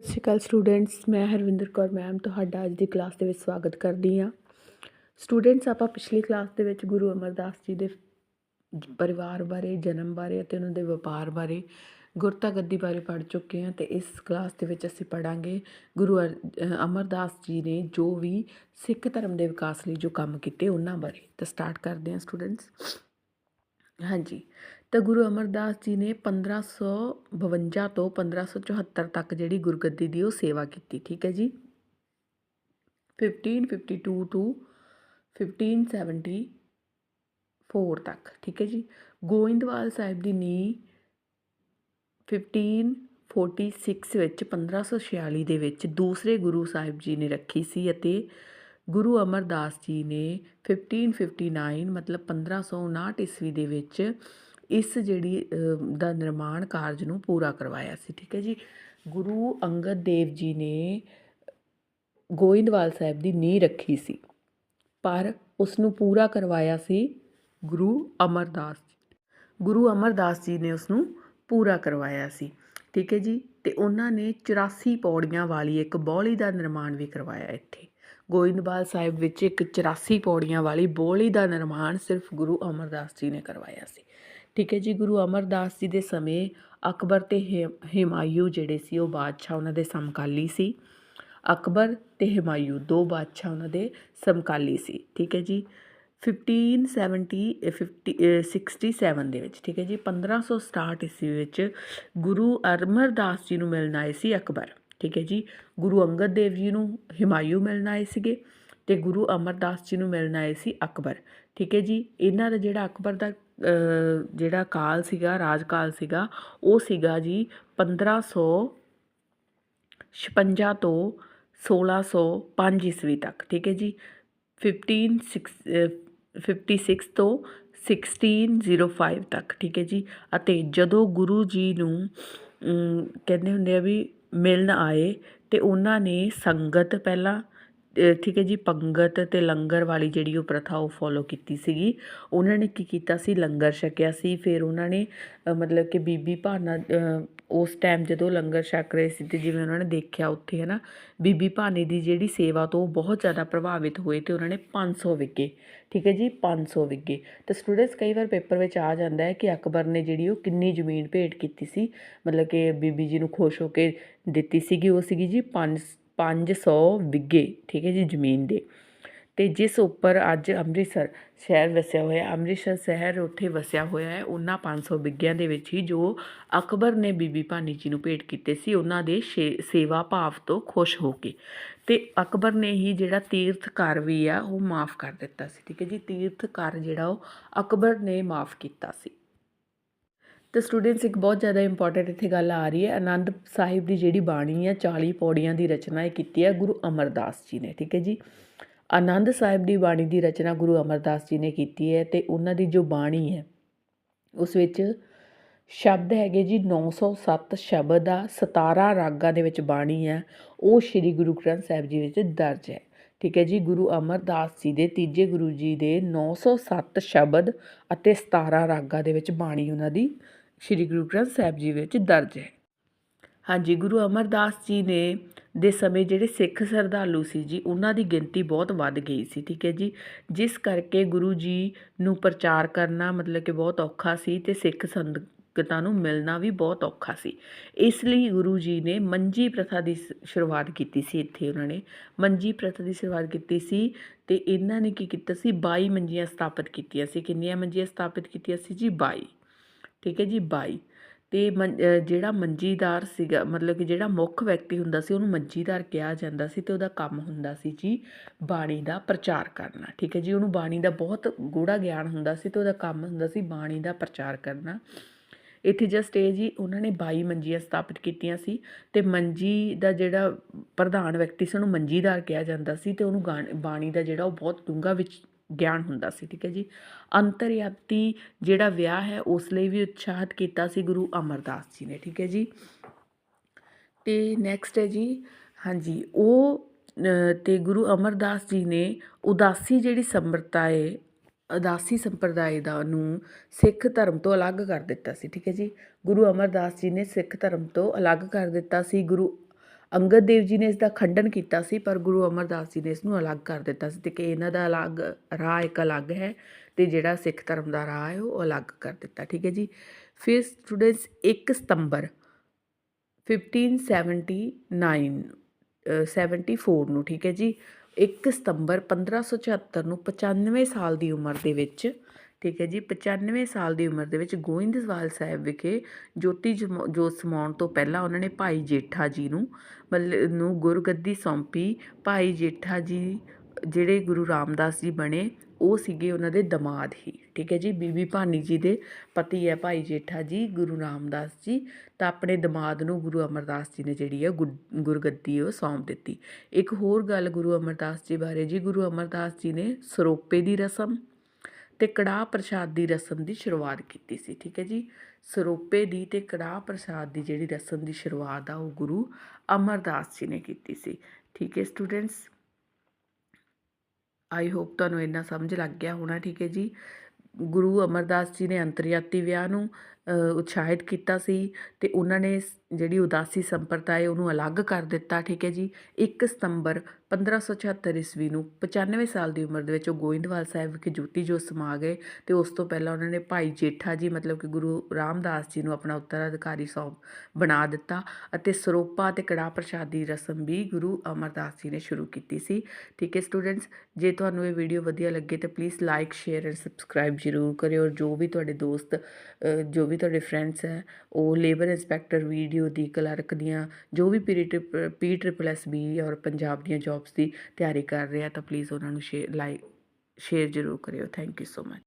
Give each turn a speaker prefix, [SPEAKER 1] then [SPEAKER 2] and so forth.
[SPEAKER 1] ਸਤਿ ਸ਼੍ਰੀ ਅਕਾਲ ਸਟੂਡੈਂਟਸ, ਮੈਂ ਹਰਵਿੰਦਰ ਕੌਰ ਮੈਮ, ਤੁਹਾਡਾ ਅੱਜ ਦੀ ਕਲਾਸ ਦੇ ਵਿੱਚ ਸਵਾਗਤ ਕਰਦੀ ਹਾਂ। ਸਟੂਡੈਂਟਸ, ਆਪਾਂ ਪਿਛਲੀ ਕਲਾਸ ਦੇ ਵਿੱਚ ਗੁਰੂ ਅਮਰਦਾਸ ਜੀ ਦੇ ਪਰਿਵਾਰ ਬਾਰੇ, ਜਨਮ ਬਾਰੇ ਅਤੇ ਉਹਨਾਂ ਦੇ ਵਪਾਰ ਬਾਰੇ ਗੁਰਤਾ ਗੱਦੀ ਬਾਰੇ ਪੜ੍ਹ ਚੁੱਕੇ ਹਾਂ ਤੇ ਇਸ ਕਲਾਸ ਦੇ ਵਿੱਚ ਅਸੀਂ ਪੜਾਂਗੇ ਗੁਰੂ ਅਰ- ਅਮਰਦਾਸ ਜੀ ਨੇ ਜੋ ਵੀ ਸਿੱਖ ਧਰਮ ਦੇ ਵਿਕਾਸ ਲਈ ਜੋ ਕੰਮ ਕੀਤੇ ਉਹਨਾਂ ਬਾਰੇ। ਤਾਂ ਸਟਾਰਟ ਕਰਦੇ ਹਾਂ ਸਟੂਡੈਂਟਸ। ਹਾਂਜੀ ਤਾਂ ਗੁਰੂ ਅਮਰਦਾਸ ਜੀ ਨੇ 1552 ਤੋਂ 1574 ਤੱਕ ਜਿਹੜੀ ਗੁਰਗੱਦੀ ਦੀ ਉਹ ਸੇਵਾ ਕੀਤੀ, ਠੀਕ ਹੈ ਜੀ? 1552 ਤੋਂ 1574 ਤੱਕ, ਠੀਕ ਹੈ ਜੀ? ਗੋਇੰਦਵਾਲ ਸਾਹਿਬ ਦੀ ਨੀਂਹ 1546 ਵਿੱਚ 1546 ਦੇ ਵਿੱਚ ਦੂਸਰੇ ਗੁਰੂ ਸਾਹਿਬ ਜੀ ਨੇ ਰੱਖੀ ਸੀ ਅਤੇ ਗੁਰੂ ਅਮਰਦਾਸ ਜੀ ਨੇ 1559 ਮਤਲਬ 1559 ਈਸਵੀ ਦੇ ਵਿੱਚ ਇਸ ਜਿਹੜੀ ਦਾ ਨਿਰਮਾਣ ਕਾਰਜ ਨੂੰ ਪੂਰਾ ਕਰਵਾਇਆ ਸੀ, ਠੀਕ ਹੈ ਜੀ? ਗੁਰੂ ਅੰਗਦ ਦੇਵ ਜੀ ਨੇ ਗੋਇੰਦਵਾਲ ਸਾਹਿਬ ਦੀ ਨੀਂਹ ਰੱਖੀ ਸੀ, ਪਰ ਉਸ ਨੂੰ ਪੂਰਾ ਕਰਵਾਇਆ ਸੀ ਗੁਰੂ ਅਮਰਦਾਸ ਗੁਰੂ ਅਮਰਦਾਸ ਜੀ ਨੇ ਉਸ ਨੂੰ ਪੂਰਾ ਕਰਵਾਇਆ ਸੀ, ਠੀਕ ਹੈ ਜੀ? ਤੇ ਉਹਨਾਂ ਨੇ 84 ਪੌੜੀਆਂ ਵਾਲੀ ਇੱਕ ਬੌਲੀ ਦਾ ਨਿਰਮਾਣ ਵੀ ਕਰਵਾਇਆ ਇੱਥੇ। ਗੋਇੰਦਵਾਲ ਸਾਹਿਬ ਵਿੱਚ ਇੱਕ 84 ਪੌੜੀਆਂ ਵਾਲੀ ਬੌਲੀ ਦਾ ਨਿਰਮਾਣ ਸਿਰਫ ਗੁਰੂ ਅਮਰਦਾਸ ਜੀ ਨੇ ਕਰਵਾਇਆ ਸੀ। ਠੀਕ ਹੈ ਜੀ ਗੁਰੂ ਅਮਰਦਾਸ ਜੀ ਦੇ ਸਮੇਂ ਅਕਬਰ ਤੇ ਹਿ- ਹਿਮਾਯੂ ਜਿਹੜੇ ਸੀ ਉਹ ਬਾਦਸ਼ਾਹ ਉਹਨਾਂ ਦੇ ਸਮਕਾਲੀ ਸੀ। ਅਕਬਰ ਤੇ ਹਿਮਾਯੂ ਦੋ ਬਾਦਸ਼ਾਹ ਉਹਨਾਂ ਦੇ ਸਮਕਾਲੀ ਸੀ ਠੀਕ ਹੈ ਜੀ। 1570 ਅ, 50 ਅ, 67 ਦੇ ਵਿੱਚ ਠੀਕ ਹੈ ਜੀ। 1567 ਈਸਵੀ ਵਿੱਚ ਗੁਰੂ ਅਮਰਦਾਸ ਜੀ ਨੂੰ ਮਿਲਣ ਆਏ ਸੀ ਅਕਬਰ ਠੀਕ ਹੈ ਜੀ। ਗੁਰੂ ਅੰਗਦ ਦੇਵ ਜੀ ਨੂੰ ਹਿਮਾਯੂ ਮਿਲਣ ਆਏ ਸੀਗੇ। ਤੇ ਗੁਰੂ ਅਮਰਦਾਸ ਜੀ ਨੂੰ ਮਿਲਣ ਆਏ ਸੀ ਅਕਬਰ। ਠੀਕ ਹੈ ਜੀ? ਇਹਨਾਂ ਦਾ ਜਿਹੜਾ ਅਕਬਰ ਦਾ ਜਿਹੜਾ ਕਾਲ ਸੀਗਾ ਰਾਜ ਕਾਲ ਸੀਗਾ, ਉਹ ਸੀਗਾ ਜੀ 1556 ਤੋਂ 1605 ਈਸਵੀ ਤੱਕ। ਠੀਕ ਹੈ ਜੀ? 15 56 ਤੋਂ 1605 ਤੱਕ। ਠੀਕ ਹੈ ਜੀ? ਅਤੇ ਜਦੋਂ ਗੁਰੂ ਜੀ ਨੂੰ ਕਹਿੰਦੇ ਹੁੰਦੇ ਆ ਵੀ ਮਿਲਣ ਆਏ ਤੇ ਉਹਨਾਂ ਨੇ ਸੰਗਤ ਪਹਿਲਾਂ ਠੀਕ ਹੈ ਜੀ, ਪੰਗਤ ਤੇ ਲੰਗਰ ਵਾਲੀ ਜਿਹੜੀ ਉਹ ਪ੍ਰਥਾ ਉਹ ਫੋਲੋ ਕੀਤੀ ਸੀਗੀ। ਉਹਨਾਂ ਨੇ ਕੀ ਕੀਤਾ ਸੀ? ਲੰਗਰ ਛਕਿਆ ਸੀ। ਫਿਰ ਉਹਨਾਂ ਨੇ ਮਤਲਬ ਕਿ ਬੀਬੀ ਭਾਨਾ ਉਸ ਟਾਈਮ ਜਦੋਂ ਲੰਗਰ ਛਕ ਰਹੇ ਸੀ ਤੇ ਜਿਵੇਂ ਉਹਨਾਂ ਨੇ ਦੇਖਿਆ ਉੱਥੇ ਹੈ ਨਾ ਬੀਬੀ ਭਾਨੀ ਦੀ ਜਿਹੜੀ ਸੇਵਾ ਤੋਂ ਉਹ ਬਹੁਤ ਜ਼ਿਆਦਾ ਪ੍ਰਭਾਵਿਤ ਹੋਏ ਤੇ ਉਹਨਾਂ ਨੇ 500 ਵਿਗੇ ਠੀਕ ਹੈ ਜੀ 500 ਵਿਗੇ ਤੇ ਸਟੂਡੈਂਟਸ ਕਈ ਵਾਰ ਪੇਪਰ ਵਿੱਚ ਆ ਜਾਂਦਾ ਹੈ ਕਿ ਅਕਬਰ ਨੇ ਜਿਹੜੀ ਉਹ ਕਿੰਨੀ ਜ਼ਮੀਨ ਭੇਟ ਕੀਤੀ ਸੀ। ਮਤਲਬ ਕਿ ਬੀਬੀ ਜੀ ਨੂੰ ਖੁਸ਼ ਹੋ ਕੇ ਦਿੱਤੀ ਸੀਗੀ, ਉਹ ਸੀਗੀ ਜੀ 5 500 ਵਿਗੇ, ਠੀਕ ਹੈ ਜੀ, ਜ਼ਮੀਨ ਦੇ। ਤੇ ਜਿਸ ਉੱਪਰ ਅੱਜ ਅੰਮ੍ਰਿਤਸਰ ਸ਼ਹਿਰ ਵਸਿਆ ਹੋਇਆ, ਅੰਮ੍ਰਿਤਸਰ ਸ਼ਹਿਰ ਉੱਥੇ ਵਸਿਆ ਹੋਇਆ ਹੈ, ਉਹਨਾਂ 500 ਵਿਗਿਆਂ ਦੇ ਵਿੱਚ ਹੀ ਜੋ ਅਕਬਰ ਨੇ ਬੀਬੀ ਭਾਨੀ ਜੀ ਨੂੰ ਭੇਟ ਕੀਤੇ ਸੀ, ਉਹਨਾਂ ਦੇ ਸ਼ੇ- ਸੇਵਾ ਭਾਵ ਤੋਂ ਖੁਸ਼ ਹੋ ਕੇ। ਤੇ ਅਕਬਰ ਨੇ ਹੀ ਜਿਹੜਾ ਤੀਰਥ ਕਰ ਵੀ ਆ, ਉਹ ਮਾਫ ਕਰ ਦਿੱਤਾ ਸੀ, ਠੀਕ ਹੈ ਜੀ ਤੀਰਥ ਕਰ ਜਿਹੜਾ ਉਹ ਅਕਬਰ ਨੇ ਮਾਫ ਕੀਤਾ ਸੀ। ਤੇ ਸਟੂਡੈਂਟਸ ਇੱਕ ਬਹੁਤ ਜ਼ਿਆਦਾ ਇੰਪੋਰਟੈਂਟ ਇੱਥੇ ਗੱਲ ਆ ਰਹੀ ਹੈ। ਆਨੰਦ ਸਾਹਿਬ ਦੀ ਜਿਹੜੀ ਬਾਣੀ ਹੈ 40 ਪੌੜੀਆਂ ਦੀ ਰਚਨਾ ਇਹ ਕੀਤੀ ਹੈ ਗੁਰੂ ਅਮਰਦਾਸ ਜੀ ਨੇ, ਠੀਕ ਹੈ ਜੀ? ਆਨੰਦ ਸਾਹਿਬ ਦੀ ਬਾਣੀ ਦੀ ਰਚਨਾ ਗੁਰੂ ਅਮਰਦਾਸ ਜੀ ਨੇ ਕੀਤੀ ਹੈ ਤੇ ਉਹਨਾਂ ਦੀ ਜੋ ਬਾਣੀ ਹੈ, ਉਸ ਵਿੱਚ ਸ਼ਬਦ ਹੈਗੇ ਜੀ 907 ਸ਼ਬਦ ਆ 17 ਰਾਗਾਂ ਦੇ ਵਿੱਚ ਬਾਣੀ ਹੈ, ਉਹ ਸ੍ਰੀ ਗੁਰੂ ਗ੍ਰੰਥ ਸਾਹਿਬ ਜੀ ਵਿੱਚ ਦਰਜ ਹੈ, ਠੀਕ ਹੈ ਜੀ? ਗੁਰੂ ਅਮਰਦਾਸ ਜੀ ਦੇ ਤੀਜੇ ਗੁਰੂ ਜੀ ਦੇ 907 ਸ਼ਬਦ ਅਤੇ 17 ਰਾਗਾਂ ਦੇ ਵਿੱਚ ਬਾਣੀ ਉਹਨਾਂ ਦੀ ਸ੍ਰੀ ਗੁਰੂ ਗ੍ਰੰਥ ਸਾਹਿਬ ਜੀ ਵਿੱਚ ਦਰਜ ਹੈ। ਹਾਂਜੀ, ਗੁਰੂ ਅਮਰਦਾਸ ਜੀ ਨੇ ਦੇ ਸਮੇਂ ਜਿਹੜੇ ਸਿੱਖ ਸ਼ਰਧਾਲੂ ਸੀ ਜੀ, ਉਹਨਾਂ ਦੀ ਗਿਣਤੀ ਬਹੁਤ ਵੱਧ ਗਈ ਸੀ, ਠੀਕ ਹੈ ਜੀ। ਜਿਸ ਕਰਕੇ ਗੁਰੂ ਜੀ ਨੂੰ ਪ੍ਰਚਾਰ ਕਰਨਾ ਮਤਲਬ ਕਿ ਬਹੁਤ ਔਖਾ ਸੀ ਤੇ ਸਿੱਖ ਸੰਗਤਾਂ ਨੂੰ ਮਿਲਣਾ ਵੀ ਬਹੁਤ ਔਖਾ ਸੀ। ਇਸ ਲਈ ਗੁਰੂ ਜੀ ਨੇ ਮੰਜੀ ਪ੍ਰਥਾ ਦੀ ਸ- ਸ਼ੁਰੂਆਤ ਕੀਤੀ ਸੀ ਇੱਥੇ ਉਹਨਾਂ ਨੇ। ਮੰਜੀ ਪ੍ਰਥਾ ਦੀ ਸ਼ੁਰੂਆਤ ਕੀਤੀ ਸੀ ਤੇ ਇਹਨਾਂ ਨੇ ਕੀ ਕੀਤਾ ਸੀ? 22 ਮੰਜੀਆਂ ਸਥਾਪਿਤ ਕੀਤੀਆਂ ਸੀ। ਕਿੰਨੀਆਂ ਮੰਜੀਆਂ ਸਥਾਪਿਤ ਕੀਤੀਆਂ ਸੀ ਜੀ? 22 ਠੀਕ ਹੈ ਜੀ 22 ਤੇ ਮੰ- ਜਿਹੜਾ ਮੰਜੀਦਾਰ ਸੀਗਾ, ਮਤਲਬ ਕਿ ਜਿਹੜਾ ਮੁੱਖ ਵਿਅਕਤੀ ਹੁੰਦਾ ਸੀ, ਉਹਨੂੰ ਮੰਜੀਦਾਰ ਕਿਹਾ ਜਾਂਦਾ ਸੀ ਤੇ ਉਹਦਾ ਕੰਮ ਹੁੰਦਾ ਸੀ ਜੀ ਬਾਣੀ ਦਾ ਪ੍ਰਚਾਰ ਕਰਨਾ, ਠੀਕ ਹੈ ਜੀ। ਉਹਨੂੰ ਬਾਣੀ ਦਾ ਬਹੁਤ ਗੂੜਾ ਗਿਆਨ ਹੁੰਦਾ ਸੀ ਤੇ ਉਹਦਾ ਕੰਮ ਹੁੰਦਾ ਸੀ ਬਾਣੀ ਦਾ ਪ੍ਰਚਾਰ ਕਰਨਾ। ਇੱਥੇ ਜਸਟ ਇਹ ਜੀ, ਉਹਨਾਂ ਨੇ 22 ਮੰਜੀਆਂ ਸਥਾਪਿਤ ਕੀਤੀਆਂ ਸੀ ਤੇ ਮੰਜੀ ਦਾ ਜਿਹੜਾ ਪ੍ਰਧਾਨ ਵਿਅਕਤੀ ਸੀ, ਉਹਨੂੰ ਮੰਜੀਦਾਰ ਕਿਹਾ ਜਾਂਦਾ ਸੀ ਤੇ ਉਹਨੂੰ ਗਾਣ- ਬਾਣੀ ਦਾ ਜਿਹੜਾ ਉਹ ਬਹੁਤ ਡੂੰਘਾ ਵਿੱਚ ਗਿਆਨ ਹੁੰਦਾ ਸੀ ਠੀਕ ਹੈ ਜੀ। ਅੰਤਰਯਾਤੀ ਜਿਹੜਾ ਵਿਆਹ ਹੈ ਉਸ ਲਈ ਵੀ ਉਤਸ਼ਾਹਿਤ ਕੀਤਾ ਸੀ ਗੁਰੂ ਅਮਰਦਾਸ ਜੀ ਨੇ ਠੀਕ ਹੈ ਜੀ। ਤੇ ਨੈਕਸਟ ਹੈ ਜੀ ਹਾਂਜੀ ਉਹ ਅ, ਤੇ ਗੁਰੂ ਅਮਰਦਾਸ ਜੀ ਨੇ ਉਦਾਸੀ ਜਿਹੜੀ ਸੰਪਰਦਾ ਹੈ ਉਦਾਸੀ ਸੰਪਰਦਾਇ ਦਾ ਨੂੰ ਸਿੱਖ ਧਰਮ ਤੋਂ ਅਲੱਗ ਕਰ ਦਿੱਤਾ ਸੀ ਠੀਕ ਹੈ ਜੀ। ਗੁਰੂ ਅਮਰਦਾਸ ਜੀ ਨੇ ਸਿੱਖ ਧਰਮ ਤੋਂ ਅਲੱਗ ਕਰ ਦਿੱਤਾ ਸੀ ਗੁਰੂ ਅੰਗਦ ਦੇਵ ਜੀ ਨੇ ਇਸ ਦਾ ਖੰਡਨ ਕੀਤਾ ਸੀ ਪਰ ਗੁਰੂ ਅਮਰਦਾਸ ਜੀ ਨੇ ਇਸ ਨੂੰ ਅਲੱਗ ਕਰ ਦਿੱਤਾ ਸੀ ਤੇ ਕਿ ਇਹਨਾਂ ਦਾ ਅਲੱਗ ਰਾਹ ਇੱਕ ਅਲੱਗ ਹੈ ਤੇ ਜਿਹੜਾ ਸਿੱਖ ਧਰਮ ਦਾ ਰਾਹ ਹੈ ਉਹ ਅਲੱਗ ਕਰ ਦਿੱਤਾ। ਠੀਕ ਹੈ ਜੀ? ਫਿਰ ਸਟੂਡੈਂਟਸ 1 ਸਤੰਬਰ 1579 ਅ, 74 ਨੂੰ ਠੀਕ ਹੈ ਜੀ? 1 ਸਤੰਬਰ 1576 ਨੂੰ 95 ਸਾਲ ਦੀ ਉਮਰ ਦੇ ਵਿੱਚ ਠੀਕ ਹੈ ਜੀ 95 ਸਾਲ ਦੀ ਉਮਰ ਦੇ ਵਿੱਚ ਗੋਇੰਦਵਾਲ ਸਾਹਿਬ ਵਿਖੇ ਜੋਤੀ ਜਮਾ- ਜੋਤ ਸਮਾਉਣ ਤੋਂ ਪਹਿਲਾਂ ਉਹਨਾਂ ਨੇ ਭਾਈ ਜੇਠਾ ਜੀ ਨੂੰ, ਮਤਲਬ ਨੂੰ ਗੁਰਗੱਦੀ ਸੌਂਪੀ। ਭਾਈ ਜੇਠਾ ਜੀ ਜਿਹੜੇ ਗੁਰੂ ਰਾਮਦਾਸ ਜੀ ਬਣੇ, ਉਹ ਸੀਗੇ ਉਹਨਾਂ ਦੇ ਦਮਾਦ ਹੀ। ਠੀਕ ਹੈ ਜੀ, ਬੀਬੀ ਭਾਨੀ ਜੀ ਦੇ ਪਤੀ ਹੈ ਭਾਈ ਜੇਠਾ ਜੀ, ਗੁਰੂ ਰਾਮਦਾਸ ਜੀ। ਤਾਂ ਆਪਣੇ ਦਮਾਦ ਨੂੰ ਗੁਰੂ ਅਮਰਦਾਸ ਜੀ ਨੇ ਜਿਹੜੀ ਹੈ ਗੁਰ- ਗੁਰਗੱਦੀ ਉਹ ਸੌਂਪ ਦਿੱਤੀ। ਇੱਕ ਹੋਰ ਗੱਲ ਗੁਰੂ ਅਮਰਦਾਸ ਜੀ ਬਾਰੇ ਜੀ, ਗੁਰੂ ਅਮਰਦਾਸ ਜੀ ਨੇ ਸਰੋਪੇ ਦੀ ਰਸਮ ਤੇ ਕੜਾਹ ਪ੍ਰਸ਼ਾਦ ਦੀ ਰਸਮ ਦੀ ਸ਼ੁਰੂਆਤ ਕੀਤੀ ਸੀ, ਠੀਕ ਹੈ ਜੀ? ਸਰੋਪੇ ਦੀ ਤੇ ਕੜਾਹ ਪ੍ਰਸ਼ਾਦ ਦੀ ਜਿਹੜੀ ਰਸਮ ਦੀ ਸ਼ੁਰੂਆਤ ਆ, ਉਹ ਗੁਰੂ ਅਮਰਦਾਸ ਜੀ ਨੇ ਕੀਤੀ ਸੀ, ਠੀਕ ਹੈ ਸਟੂਡੈਂਟਸ? ਆਈ ਹੋਪ ਤੁਹਾਨੂੰ ਇੰਨਾ ਸਮਝ ਲੱਗ ਗਿਆ ਹੋਣਾ, ਠੀਕ ਹੈ ਜੀ? ਗੁਰੂ ਅਮਰਦਾਸ ਜੀ ਨੇ ਅੰਤਰਜਾਤੀ ਵਿਆਹ ਨੂੰ ਉਤਸ਼ਾਹਿਤ ਕੀਤਾ ਸੀ ਅਤੇ ਉਹਨਾਂ ਨੇ ਜਿਹੜੀ ਉਦਾਸੀ ਸੰਪਰਦਾ ਹੈ ਉਹਨੂੰ ਅਲੱਗ ਕਰ ਦਿੱਤਾ, ਠੀਕ ਹੈ ਜੀ। ਇੱਕ ਸਤੰਬਰ 1576 ਈਸਵੀ ਨੂੰ 95 ਸਾਲ ਦੀ ਉਮਰ ਦੇ ਵਿੱਚ ਉਹ ਗੋਇੰਦਵਾਲ ਸਾਹਿਬ ਵਿਖੇ ਜੋਤੀ ਜੋਤ ਸਮਾ ਗਏ ਅਤੇ ਉਸ ਤੋਂ ਪਹਿਲਾਂ ਉਹਨਾਂ ਨੇ ਭਾਈ ਜੇਠਾ ਜੀ, ਮਤਲਬ ਕਿ ਗੁਰੂ ਰਾਮਦਾਸ ਜੀ ਨੂੰ ਆਪਣਾ ਉੱਤਰਾਧਿਕਾਰੀ ਸੌਂਪ ਬਣਾ ਦਿੱਤਾ ਅਤੇ ਸਰੋਪਾ ਅਤੇ ਕੜਾਹ ਪ੍ਰਸ਼ਾਦ ਦੀ ਰਸਮ ਵੀ ਗੁਰੂ ਅਮਰਦਾਸ ਜੀ ਨੇ ਸ਼ੁਰੂ ਕੀਤੀ ਸੀ। ਠੀਕ ਹੈ ਸਟੂਡੈਂਟਸ, ਜੇ ਤੁਹਾਨੂੰ ਇਹ ਵੀਡੀਓ ਵਧੀਆ ਲੱਗੇ ਤਾਂ please like share and subscribe ਜ਼ਰੂਰ ਕਰਿਓ ਔਰ ਜੋ ਵੀ ਤੁਹਾਡੇ ਦੋਸਤ ਜੋ ਵੀ ਤੁਹਾਡੇ ਫਰੈਂਡਸ ਹੈ, ਉਹ ਲੇਬਰ ਇੰਸਪੈਕਟਰ ਵੀਡੀਓ ਦੀ ਕਲਰਕ ਦੀਆਂ, ਜੋ ਵੀ P P triple S B ਔਰ ਪੰਜਾਬ ਦੀਆਂ ਜੌਬਸ ਦੀ ਤਿਆਰੀ ਕਰ ਰਹੇ ਆ ਤਾਂ ਪਲੀਜ਼ ਉਹਨਾਂ ਨੂੰ ਸ਼ੇਅਰ ਲਾਈਕ ਸ਼ੇਅਰ ਜ਼ਰੂਰ ਕਰਿਓ। Thank you so much